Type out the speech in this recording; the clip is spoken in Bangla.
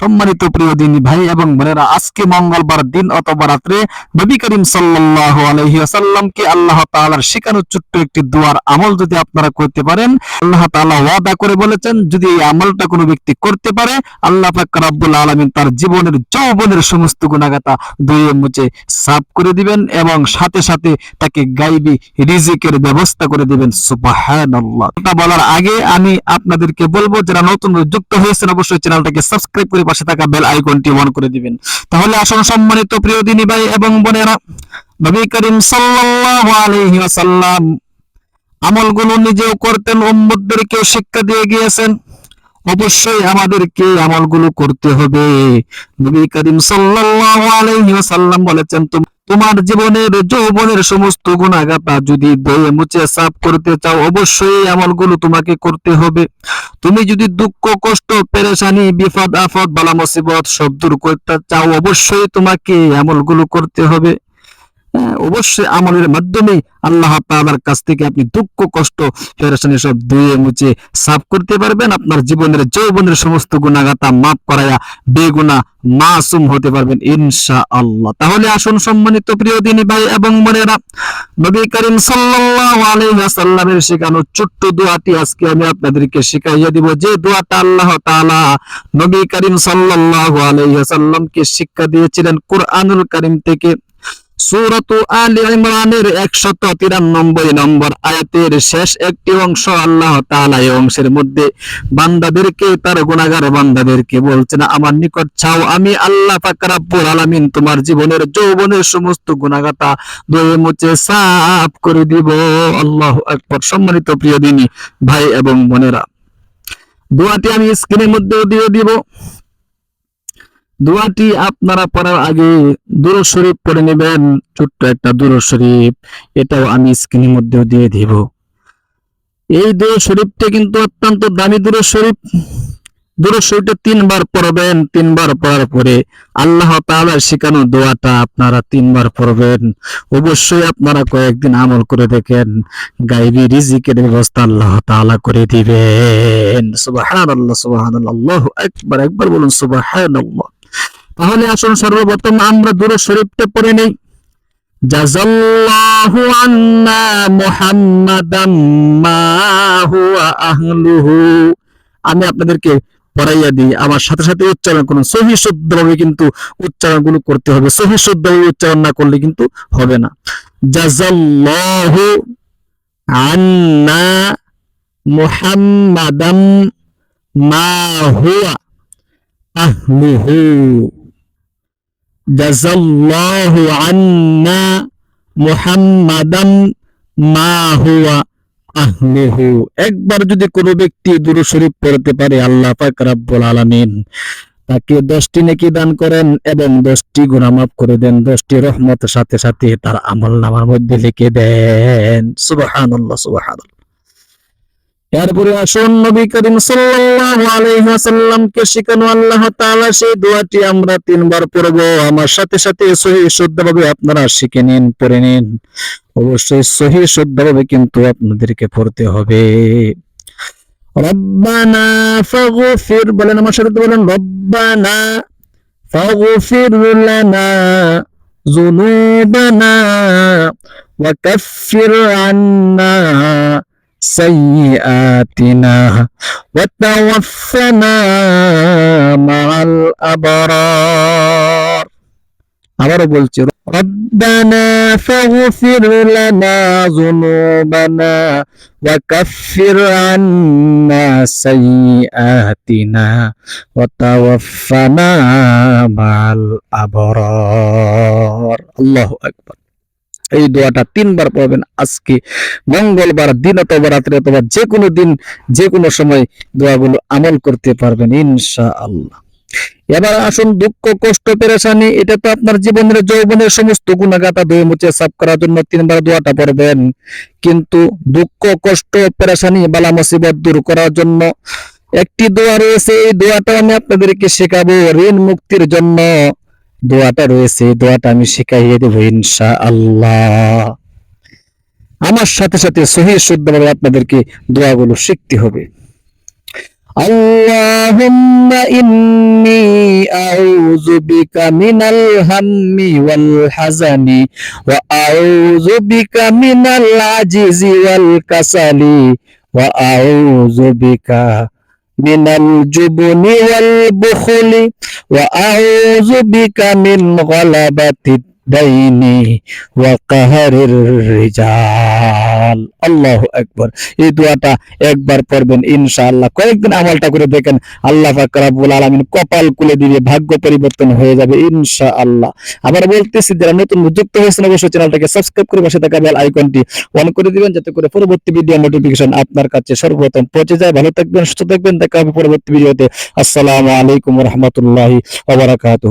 সম্মানিত প্রিয় দিন ভাই এবং বোনেরা, আজকে মঙ্গলবার দিন অথবা রাত্রে নবী করিম সাল্লাল্লাহু আলাইহি ওয়াসাল্লামকে আল্লাহ তাআলার শেখানো ছোট্ট একটি দোয়ার আমল যদি আপনারা করতে পারেন, আল্লাহ তাআলা ওয়াদা করে বলেছেন, যদি এই আমলটা কোনো ব্যক্তি করতে পারে, আল্লাহ পাক রব্বুল আলামিন তার জীবনের যৌবনের সমস্ত গুণাগাতা ধুয়ে মুছে সাফ করে দিবেন এবং সাথে সাথে তাকে গাইবি রিজিকের ব্যবস্থা করে দিবেন। সুবহানাল্লাহ। বলার আগে আমি আপনাদেরকে বলব, যারা নতুন যুক্ত হয়েছেন, অবশ্যই চ্যানেলটাকে সাবস্ক্রাইব করে পাশে থাকা বেল আইকনটি অন করে দিবেন। তাহলে আসুন সম্মানিত প্রিয় দিনী ভাই এবং বোনেরা, নবী করিম সাল্লাল্লাহু আলাইহি ওয়াসাল্লাম আমলগুলো নিজেও করতেন, উম্মতদেরকেও শিক্ষা দিয়ে গিয়েছেন। অবশ্যই আমাদেরকে আমলগুলো করতে হবে। নবী করিম সাল্লাল্লাহু আলাইহি ওয়াসাল্লাম বলেছেন "তোম- তোমার জীবনের যৌবনের সমস্ত গুণাগাতা যদি দয়ে মুছে সাফ করতে চাও, অবশ্যই আমলগুলো তোমাকে করতে হবে। তুমি যদি দুঃখ, কষ্ট, পেরেশানি, বিপদ আফদ বালা মুসিবত সব দূর করতে চাও, অবশ্যই তোমাকে আমলগুলো করতে হবে। অবশ্যই আমলের মাধ্যমে আল্লাহ তাআলার কাছ থেকে আপনি দুঃখ, কষ্ট, পেরেশানি সব ধুয়ে মুছে সাফ করতে পারবেন। আপনার জীবনের যৌবনের সমস্ত গুণাগাতা মাফ করায়া বেগুনা মাসুম হতে পারবেন ইনশা আল্লাহ তাহলে আসুন সম্মানিত প্রিয় দিনী ভাই এবং বোনেরা, নবী করিম সাল্লাল্লাহু আলাইহি ওয়াসাল্লামের শেখানো ছোট্ট দোয়াটি আজকে আমি আপনাদেরকে শিখাইয়া দিব। যে দোয়াটা আল্লাহ তাআলা নবী করিম সাল্লাল্লাহু আলাইহি ওয়াসাল্লামকে শিক্ষা দিয়েছিলেন কোরআনুল কারীম থেকে। সূরাতু আলী ইমরানের 193 নম্বর আয়াতের শেষ একটি তোমার জীবনের যৌবনের সমস্ত গুনাহগাতা ধুয়ে মুছে সাফ করে দিব। আল্লাহ আকবার। সম্মানিত প্রিয় দিনী ভাই এবং বোনেরা, দোয়াটি আমি স্ক্রিনের মধ্যেও দিয়ে দিব। দোয়াটি আপনারা পড়ার আগে দুরূদ শরীফ পড়ে নেবেন, ছোট্ট একটা দুরূদ শরীফ। এটাও আমি স্ক্রিনের মধ্যেও দিয়ে দিব। এই দুরূদ শরীফটা কিন্তু অত্যন্ত দামি দুরূদ শরীফ। দুরূদ শরীফটা তিনবার পড়বেন, তিনবার পড়ার পরে আল্লাহ তাআলার শেখানো দোয়াটা আপনারা তিনবার পড়বেন। অবশ্যই আপনারা কয়েকদিন আমল করে দেখেন, গাইবি রিজিকের ব্যবস্থা আল্লাহ তাআলা করে দিবেন। সুবহানাল্লাহ সুবহানাল্লাহ, আল্লাহু আকবার, একবার বলুন সুবহানাল্লাহ। তাহলে আসুন সর্বপ্রথম আমরা দূরে শরীফটা পড়ে নেই। আন্না আমি আপনাদেরকে পড়াইয়া দিই। আমার সাথে সাথে উচ্চারণ করুন। সহি শুদ্ধভাবে কিন্তু উচ্চারণগুলো করতে হবে। সহি শুদ্ধভাবে উচ্চারণ না করলে কিন্তু হবে না। জাযাল্লাহু আন্না মুহাম্মাদাম মা হুয়া আহলুহু। জাযাল্লাহু আন্না মুহাম্মাদাম মা হুয়া আহলুহু একবার যদি কোনো ব্যক্তি দুরূদ শরীফ পড়তে পারে, আল্লাহ পাক রব্বুল আলামিন তাকে দশটি নেকি দান করেন এবং দশটি মাফ করে দেন, দশটি রহমতের সাথে সাথে তার আমল নামার মধ্যে লিখে দেন। সুবহানাল্লাহ সুবহানাল্লাহ। এরপরে আসুন নবী করিম সাল্লাল্লাহু আলাইহি ওয়াসাল্লামকে শেখানো আল্লাহ তাআলা, সেই দোয়াটি আমরা তিনবার পড়ব। আমার সাথে সাথে সহি শুদ্ধভাবে আপনারা শিখে নিন, পড়ে নিন। অবশ্যই সহি শুদ্ধভাবে কিন্তু আপনাদেরকে পড়তে হবে। রব্বানা ফাগফির, বলেন আমার সাথে বলেন, রব্বানা ফাগফির লানা যুনুবানা ওয়া কাফির আন্না। سيئاتنا وتوفنا مع الأبرار আবারও বলছি ربنا فاغفر لنا ذنوبنا وكفر عنا سيئاتنا وتوفنا مع الأبرار الله أكبر এই দোয়াটা তিনবার পড়বেন আজকে মঙ্গলবার, দিন অথবা রাত্রে অথবা যে কোনো দিন যে কোনো সময় দোয়াগুলো আমল করতে পারবেন ইনশা আল্লাহ এবার আসুন দুঃখ, কষ্ট, পেরেশানি, এটা তো আপনার জীবনের, যৌবনের সমস্ত গুণাগাতা ধুয়ে মুছে সাফ করার জন্য তিনবার দোয়াটা পড়বেন। কিন্তু দুঃখ, কষ্ট, পেরেশানি বালা মুসিবত দূর করার জন্য একটি দোয়া রয়েছে, এই দোয়াটা আমি আপনাদেরকে শেখাবো ঋণ মুক্তির জন্য। দোয়াটা রয়েছে এই দোয়াটা আমি শিখাইয়ে দেবো ইনশা আল্লাহ আমার সাথে সাথে সহি শুদ্ধভাবে আপনাদেরকে দোয়াগুলো শিখতে হবে اللهم إني আউযু বিকা মিনাল হাম্মি ওয়াল হাজানি ওয়া আউযু বিকা মিনাল আজিজি ওয়াল من الجبن والبخل وأعوذ بك من غلبة الدين وقهر الرجال আল আল্লাহ একবার এই দোয়াটা একবার পড়বেন ইনশা আল্লাহ কয়েকদিন আমলটা করে দেখেন আল্লাহ ফাকরাবুল আলমিন কপাল কুলে দিবে ভাগ্য পরিবর্তন হয়ে যাবে ইনশা আল্লাহ আবার বলতেছি, যারা নতুন যুক্ত হয়েছেন অবশ্যই চ্যানেলটাকে সাবস্ক্রাইব করে পাশে থাকা বেল আইকনটি অন করে দিবেন, যাতে করে পরবর্তী ভিডিও নোটিফিকেশন আপনার কাছে সর্বপ্রথম পৌঁছে যায়। ভালো থাকবেন, সুস্থ থাকবেন। দেখা হবে পরবর্তী ভিডিওতে আসসালামু আলাইকুম রহমতুল্লাহি ওবরাকাত